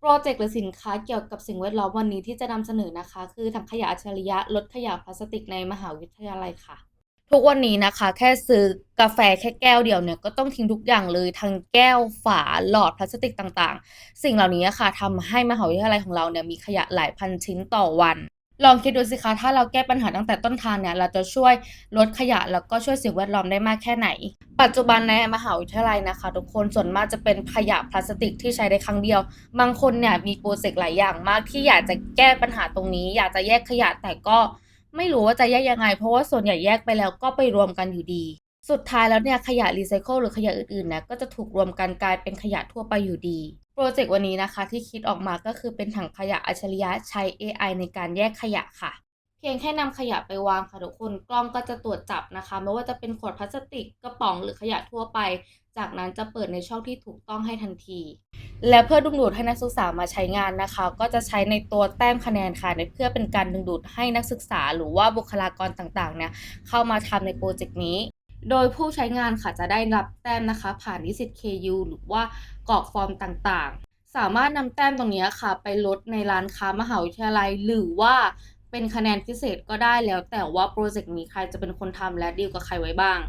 โปรเจกต์หรือสินค้าเกี่ยวกับสิ่งแวดล้อมวันนี้ที่จะนำเสนอนะคะ คือถังขยะอัจฉริยะลดขยะพลาสติกในมหาวิทยาลัยค่ะ ทุกวันนี้นะคะ แค่ซื้อกาแฟแค่แก้วเดียวเนี่ยก็ต้องทิ้งทุกอย่างเลยทั้งแก้วฝาหลอดพลาสติกต่างๆ สิ่งเหล่านี้อะค่ะทำให้มหาวิทยาลัยของเราเนี่ยมีขยะหลายพันชิ้นต่อวัน ลองคิดดูสิคะถ้าเราแก้ปัญหาตั้งแต่ต้นทางเนี่ย เราจะช่วยลดขยะแล้วก็ช่วยสิ่งแวดล้อมได้มากแค่ไหน ปัจจุบันในมหาวิทยาลัยนะคะ ทุกคนส่วนมากจะเป็นขยะพลาสติกที่ใช้ได้ครั้งเดียว บางคนเนี่ยมีโปรเจกต์หลายอย่างมากที่อยากจะแก้ปัญหาตรงนี้ อยากจะแยกขยะแต่ก็ไม่รู้ว่าจะแยกยังไง เพราะว่าส่วนใหญ่แยกไปแล้วก็ไปรวมกันอยู่ดี สุดท้ายแล้วเนี่ยขยะรีไซเคิลหรือขยะอื่นๆเนี่ยก็จะถูกรวมกันกลายเป็นขยะทั่วไปอยู่ดี โปรเจกต์วันนี้นะคะที่คิดออกมาก็คือเป็นถังขยะอัจฉริยะใช้ AI ในการแยกขยะค่ะ เพียงแค่นำขยะไปวางค่ะทุกคนกล้องก็จะตรวจจับนะคะ ไม่ว่าจะเป็นขวดพลาสติกกระป๋องหรือขยะทั่วไป จากนั้นจะเปิดในช่องที่ถูกต้องให้ทันที และเพื่อดึงดูดให้นักศึกษามาใช้งานนะคะ ก็จะใช้ในตัวแต้มคะแนนค่ะเพื่อเป็นการดึงดูดให้นักศึกษา หรือว่าบุคลากรต่างๆเนี่ยเข้ามาทำในโปรเจกต์นี้ โดยผู้ใช้งานค่ะจะได้รับแต้มนะคะ ผ่านนิสิต KU หรือว่ากรอกฟอร์มต่างๆ สามารถนำแต้มตรงนี้ค่ะ ไปลดในร้านค้ามหาวิทยาลัย หรือว่าเป็นคะแนนพิเศษก็ได้แล้ว แต่ว่าโปรเจกต์นี้ใครจะเป็นคนทำและดีลกับใครไว้บ้าง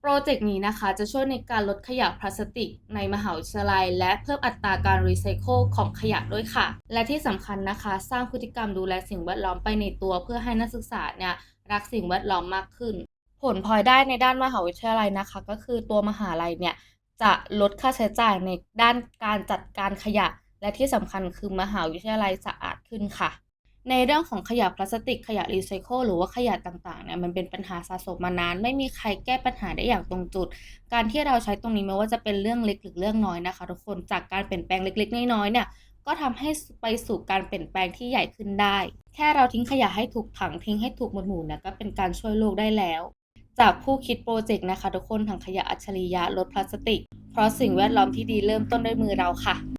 โปรเจกต์นี้นะคะจะช่วยในการลดขยะพลาสติก ในมหาวิทยาลัย และเพิ่มอัตราการรีไซเคิลของขยะด้วยค่ะ และที่สำคัญนะคะ สร้างพฤติกรรมดูแลสิ่งแวดล้อมไปในตัวเพื่อให้นักศึกษาเนี่ยรักสิ่งแวดล้อมมากขึ้น ผลพลอยได้ในด้านมหาวิทยาลัยนะคะ ก็คือตัวมหาลัยเนี่ยจะลดค่าใช้จ่ายในด้านการจัดการขยะ และที่สำคัญคือมหาวิทยาลัยสะอาดขึ้นค่ะ ในเรื่องของขยะพลาสติกขยะรีไซเคิลหรือว่าขยะต่างๆเนี่ยมันเป็นปัญหาสะสมมานาน ไม่มีใครแก้ปัญหาได้อย่างตรงจุด การที่เราใช้ตรงนี้ไม่ว่าจะเป็นเรื่องเล็กหรือเรื่องน้อยนะคะ ทุกคนจากการเปลี่ยนแปลงเล็กๆน้อยๆเนี่ยก็ทำให้ไปสู่การเปลี่ยนแปลงที่ใหญ่ขึ้นได้ แค่เราทิ้งขยะให้ถูกถังทิ้งให้ถูกหมวดหมู่เนี่ยก็เป็นการช่วยโลกได้แล้ว จากผู้คิดโปรเจกต์นะคะทุกคนถังขยะอัจฉริยะลดพลาสติก เพราะสิ่งแวดล้อมที่ดีเริ่มต้นด้วยมือเราค่ะ